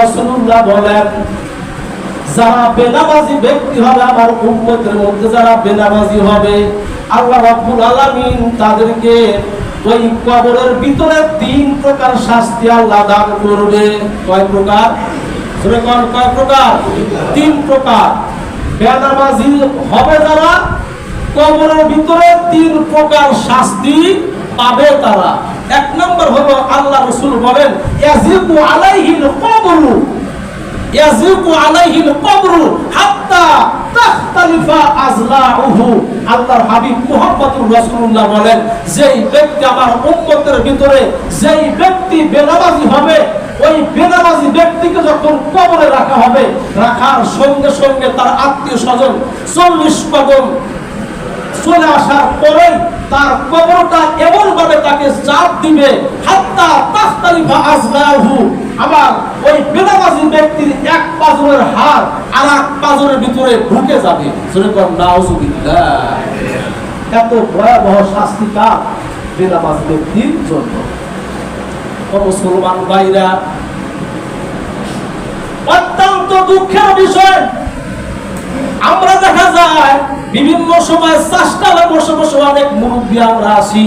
রাসূলুল্লাহ বলেন, যারা বেনামাজি ব্যক্তি হবে আমার উম্মতের মধ্যে যারা বেনামাজি হবে, আল্লাহ রাব্বুল আলামিন তাদেরকে ওই কবরের ভিতরে তিন প্রকার শাস্তি আল্লাহ দান করবে। কয় প্রকার? কোন, কয় প্রকার? তিন প্রকার। বেনামাজি হবে যারা কবরের ভিতরে তিন প্রকার শাস্তি পাবে তারা। এক নম্বর হলো আল্লাহ রসুল বলেন ইয়াজিবু আলাইহিল কবরু ইয়াজিবু আলাইহিল কবরু হাত্তা তাখতালিফা আজলাউহু। আল্লাহর হাবিব মুহাম্মদুর রাসূলুল্লাহ বলেন, যেই ব্যক্তি আমার উম্মতের ভিতরে, যেই ব্যক্তি বেনামাজি হবে, ওই বেনামাজি ব্যক্তিকে যখন কবরে রাখা হবে, রাখার সঙ্গে সঙ্গে তার আত্মীয় স্বজন চল্লিশ কদম চলে আসার পরে তার কবরটা এমন ভাবে তাকে চাপ দিবে, হাত্তা আবার ওই বেনামাজি ব্যক্তির এক পাজরের আর এক ভিতরে ঢুকে যাবে। নাউজুবিল্লাহ এত ভয়াবহ শাস্তি কার? ব্যক্তির জন্য। মুসলমান ভাইরা, অত্যন্ত দুঃখের বিষয়। আমরা দেখা যায় বিভিন্ন সময় চাষটালে বসে বসে অনেক মুরব্বী আমরা আসি।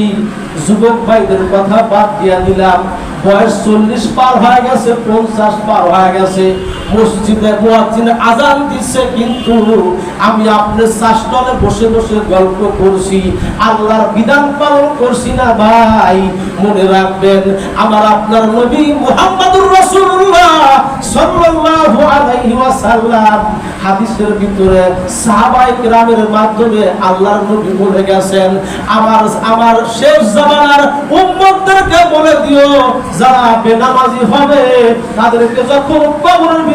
যুবক ভাইদের কথা বাদ দিয়া দিলাম। বয়স চল্লিশ পার হয়ে গেছে, পঞ্চাশ পার হয়ে গেছে। মসজিদে মুয়াজ্জিন আজান দিচ্ছে কিন্তু আমি আপনার চাষটলে বসে বসে গল্প করছি। আল্লাহর বিধান পালন করছি না ভাই। মনে রাখবেন, আমার আপনার নবী মুহাম্মদুর রাসূলুল্লাহ সাল্লাল্লাহু আলাইহি ওয়াসাল্লাম হাদিসের ভিতরে সাহাবায়ে কেরামের মাধ্যমে আল্লাহর নবী বলে গেছেন, আমার আমার শেষ জামানার উম্মতদেরকে বলে দিও, যারা বেনামাজি হবে, তাদেরকে যখন কবরের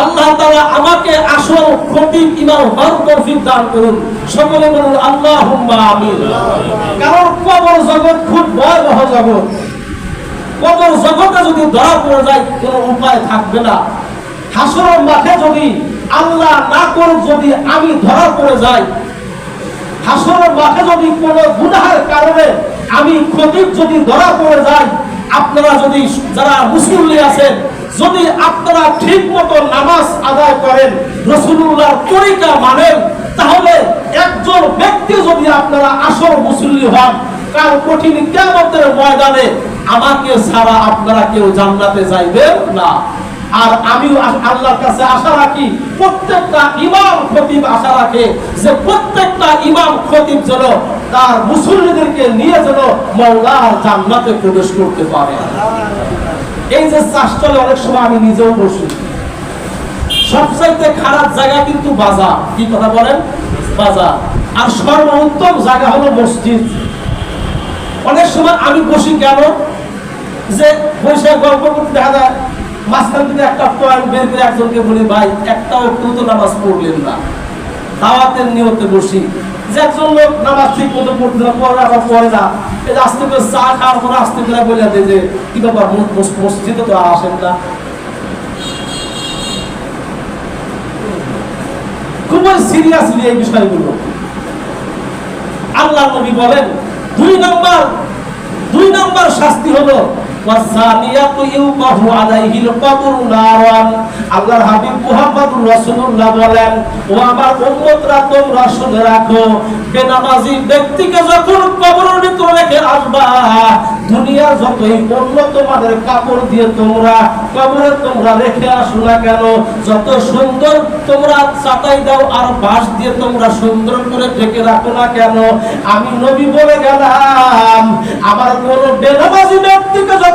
আল্লাহ তাআলা আমাকে আসল খতিব ইমাম হওয়ার তৌফিক দান করুন। সকলে বলুন, আল্লাহুম্মা আমিন। কারণ কবর জগৎ খুব ভয়াবহ জগৎ। কবর জগতে যদি ধরা পড়ে যায়, কোনো উপায় থাকবে না। হাসরের মাঠে যদি আল্লাহ না করুক, যদি আমি ধরা পড়ে যাই, হাসরের মাঠে যদি কোনো গুনাহের কারণে আমি খতিব যদি ধরা পড়ে যাই আপনারা যদি যারা মুসল্লি আছেন, যদি আপনারা ঠিক মতো নামাজ আদায় করেন রসুল্লাহর তরিকা মানেন, তাহলে একজন ব্যক্তি যদি আপনারা আসল মুসল্লি হন কার কঠিন কেমতের ময়দানে আমাকে ছাড়া আপনারা কেউ জান্নাতে যাইবেন না। আর আমি আল্লাহর কাছে আশা রাখি, প্রত্যেকটা ইমাম খতিব আশা রাখে যে প্রত্যেকটা ইমাম খতিব যেন তার মুসল্লিদেরকে নিয়ে যেন মৌলার জান্নাতে প্রবেশ করতে পারে। এই যে চাষচলে অনেক সময় আমি নিজেও বসি। সবচাইতে খারাপ জায়গা কিন্তু বাজার। কি কথা বলেন? বাজার। আর সর্বোত্তম জায়গা হলো মসজিদ। অনেক সময় আমি বসি কেন? যে বসে গল্প করতে দেখা যায়, মাঝখান থেকে একটা পয়েন্ট বের করে একজনকে বলি, ভাই একটা একটু তো নামাজ পড়লেন না। দাওয়াতের নিয়তে বসি। যে একজন লোক নামাজ ঠিক মতো পড়তে না পড়ে আবার পড়ে না। এই আস্তে করে চা খাওয়ার পরে আস্তে করে বলে দেয় যে, কি ব্যাপার মসজিদে তো আসেন না? খুবই সিরিয়াসলি এই বিষয়গুলো। আল্লাহ নবী বলেন, দুই নম্বর দুই নম্বর শাস্তি হলো দুনিয়ার যতই উন্নত মানের কাপড় দিয়ে তোমরা কবরে তোমরা রেখে আসো না কেন, যত সুন্দর তোমরা চাটাই দাও আর বাঁশ দিয়ে তোমরা সুন্দর করে ঢেকে রাখো না কেন, আমি নবী বলে গেলাম, আমার কোন বেনামাজি ব্যক্তিকে যখন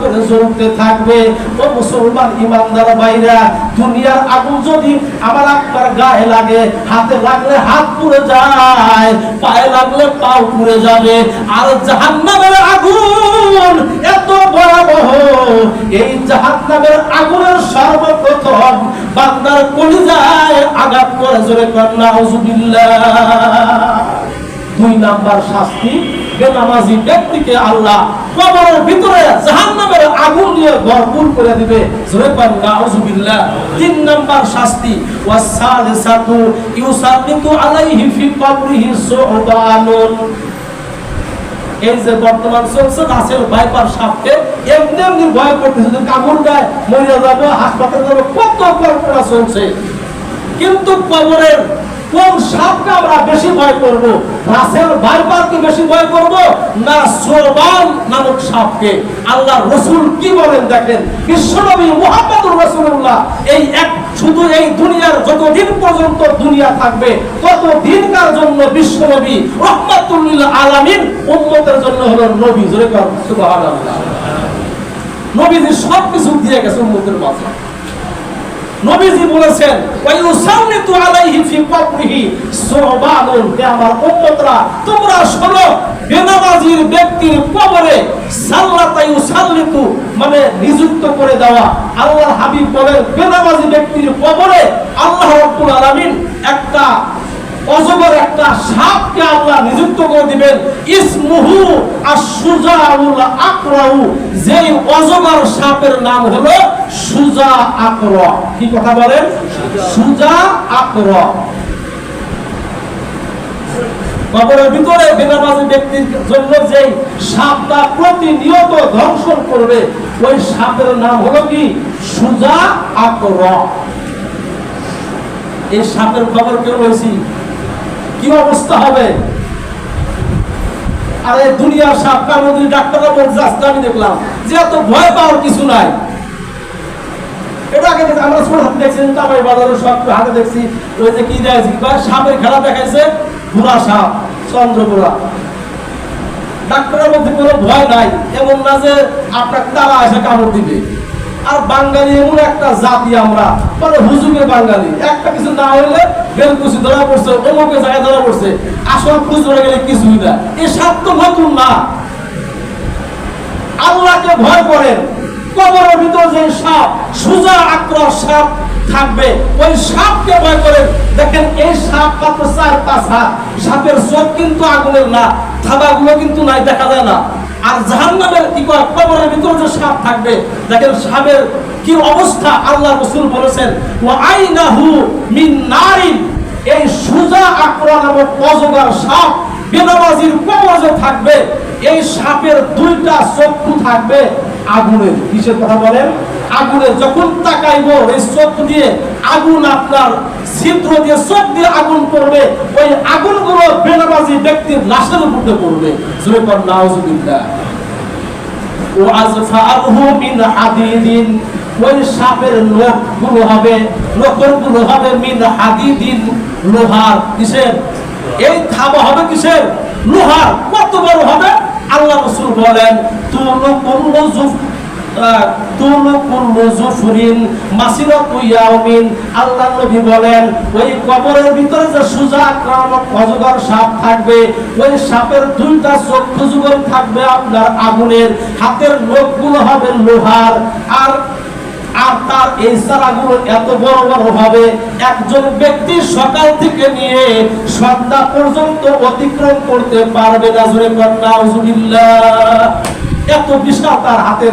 করে জ্বলতে থাকবে। ও মুসলমান ইমানদার ভাইরা, দুনিয়ার আগুন যদি আমার আপনার গায়ে লাগে, হাতে লাগলে হাত পুড়ে যায়, পায়ে লাগলে পাও পুড়ে যাবে। আর জাহান্নামের আগুন এত ভয়াবহ, এই জাহান্নামের আগুনের সর্বপ্রথম বান্দার কলিজায় আঘাত করে জোরে কন্যা দুই নাম্বার শাস্তি বেনামাজি ব্যক্তিকে আল্লাহ কবরের ভিতরে জাহান্নামের আগুন ভরপুর করে দিবে। তিন নাম্বার শাস্তি আলাইহি ফি কবরিহি এই যে বর্তমান চলছে, রাসেল ভাইপার সাপকে এমনি এমনি ভয় করতেছে, যদি কামড় দেয় যাব, হাসপাতালে কত কল্পনা চলছে। কিন্তু কবরের কোন সাপকে আমরা বেশি ভয় করব? রাসেল ভাইপারকে বেশি ভয় করব, না সোরবান নামক সাপকে। আল্লাহ রসুল কি বলেন দেখেন? বিশ্বনবী মুহাম্মদুর রাসূলুল্লাহ, এই এক শুধু এই দুনিয়ার যতদিন পর্যন্ত দুনিয়া থাকবে তত দিনকার জন্য বিশ্বনবী রহমাতুল্লিল আলামিন উম্মতের জন্য হলো নবী। জোরে সুবহানাল্লাহ। নবীজি সব কিছু দিয়ে গেছে উম্মতের মাঝে। নবীজি বলেছেন ওয়ায়ুসাল্লিতু আলাইহি ফি কবরিহি সুবানুন হে আমার উম্মতরা, তোমরা শোনো, বেনামাজির ব্যক্তির কবরে সাল্লাত ইউসাল্লিতু মানে নিযুক্ত করে দেওয়া। আল্লাহর হাবিব বলেন, বেনামাজি ব্যক্তির কবরে আল্লাহ রাব্বুল আলামিন একটা অজগর একটা সাপকে আল্লাহ নিযুক্ত করে দিবেন। ইসমুহু আশুজাউল আকরাউ। যেই অজগর সাপের নাম হলো সুজা আকর। কি কথা বলেন? সুজা আকর। কবরের ভিতরে বেনামাজি ব্যক্তির জন্য যেই সাপটা প্রতিনিয়ত ধ্বংসন করবে, ওই সাপের নাম হলো কি? সুজা আকর। এই সাপের খবর কেউ রয়েছি? কি অবস্থা হবে? আরে দুনিয়ার সাপ কামড়ি ডাক্তাররা বলছে আজকে আমি দেখলাম। যে এত ভয় পাওয়ার কিছু নাই। আমরা হাতে দেখছি বাজারে সব হাতে দেখছি। ওই যে কি সাপের খেলা দেখাইছে সাপ চন্দ্রপুরা ডাক্তারের মধ্যে কোনো ভয় নাই, এমন না যে আপনার তারা এসে কামড় দিবে। আর বাঙালি এমন একটা জাতি আমরা। মানে হুজুরের বাঙালি। একটা কিছু না হইলে বেলকুচি ধরা পড়ছে, অমুকে জায়গায় ধরা পড়ছে। আসল খুচরা গেলে কিছুই না। এ তো নতুন না। আল্লাহকে ভয় করেন। কবরের ভিতর যে সাপ, সুজা আক্রস সাপ থাকবে। ওই সাপকে ভয় করেন দেখেন এই সাপ মাত্র চার, পাঁচ হাত। সাপের চোখ কিন্তু আগুনের না, থাবাগুলো কিন্তু নাই, দেখা যায় না। আর জাহান্নামের কি কয় কবরের ভিতরে যে সাপ থাকবে, দেখেন সাপের কি অবস্থা? আল্লাহ রসুল বলেছেন ও আইনাহু মিন নারিন। এই সুজা আকরা নামক অজগর সাপ বেনামাজির কবজে থাকবে। এই সাপের দুইটা চক্ষু থাকবে আগুনের। কিসের কথা বলেন? আগুনের যখন তাকাইবো, এই চোখ দিয়ে আগুন আপনার ছিদ্র দিয়ে চোখ দিয়ে আগুন পড়বে, ওই আগুনগুলো বেনামাজি ব্যক্তির লাশের উপরে পড়বে। নাউজুবিল্লাহ। ও মিন হাদিদিন, ওই সাপের নখগুলো হবে নখরগুলো হবে মিন হাদিদিন, লোহার কিসের? এই থাবা হবে কিসের? লোহার। কত বড় হবে? আল্লাহ রসুল বলেন তুলু আগুনের। হাতের নখগুলো হবে লোহার। আর আর তার এই এত বড় বড় হবে, একজন ব্যক্তি সকাল থেকে নিয়ে সন্ধ্যা পর্যন্ত অতিক্রম করতে পারবে না এত বিশাল তার হাতের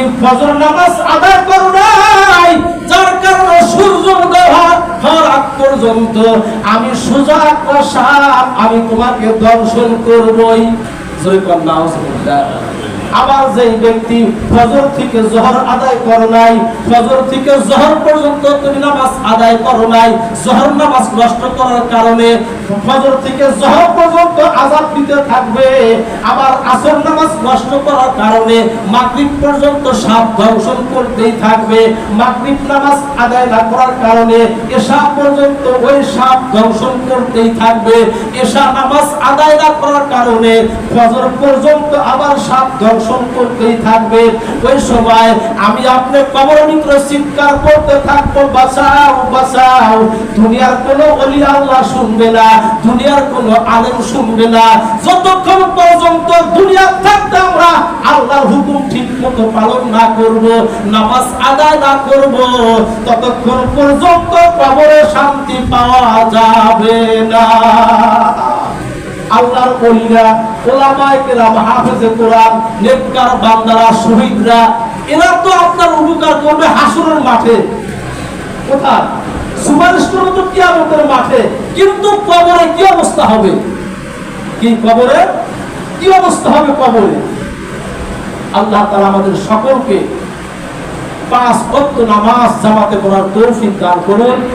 তুমি ফজর নামাজ আদায় করো নাই, যার কারণে সূর্য হওয়ার আগ পর্যন্ত আমি সোজা প্রসাদ আমি তোমাকে দর্শন করবই জয় কন্যা। আবার যেই ব্যক্তি ফজর থেকে জহর আদায় করো নাই, ফজর থেকে জহর পর্যন্ত তুমি নামাজ আদায় করো নাই, জহর নামাজ নষ্ট করার কারণে ফজর থেকে জহর পর্যন্ত আজাব দিতে থাকবে, আবার আসর নামাজ নষ্ট করার কারণে মাগরিব পর্যন্ত সাপ দংশন করতেই থাকবে, মাগরিব নামাজ আদায় না করার কারণে এশা পর্যন্ত ওই সাপ দংশন করতেই থাকবে, এশা নামাজ আদায় না করার কারণে ফজর পর্যন্ত আবার সাপ দংশন থাকবে। ওই সময় আমি চিৎকার করতে থাকব দুনিয়ার কোনো অলি আল্লাহ শুনবে না, দুনিয়ার কোনো আলেম শুনবে না। যতক্ষণ পর্যন্ত থাকতে আমরা আল্লাহর হুকুম ঠিক মতো পালন না করব, নামাজ আদায় না করব, ততক্ষণ পর্যন্ত কবরে শান্তি পাওয়া যাবে না। আল্লাহর ওলামায়ে কেরাম, হাফেজে কোরআন, নেককার বান্দারা, শহীদরা, এরা তো আপনার উপকার করবে হাসরের মাঠে। কোথায়? কিয়ামতের মাঠে। কিন্তু কবরে কি অবস্থা হবে? কি কবরে? কি অবস্থা হবে কবরে? আল্লাহ তাআলা আমাদের সকলকে পাঁচ ওয়াক্ত নামাজ জামাতে করার তৌফিক দান করুন।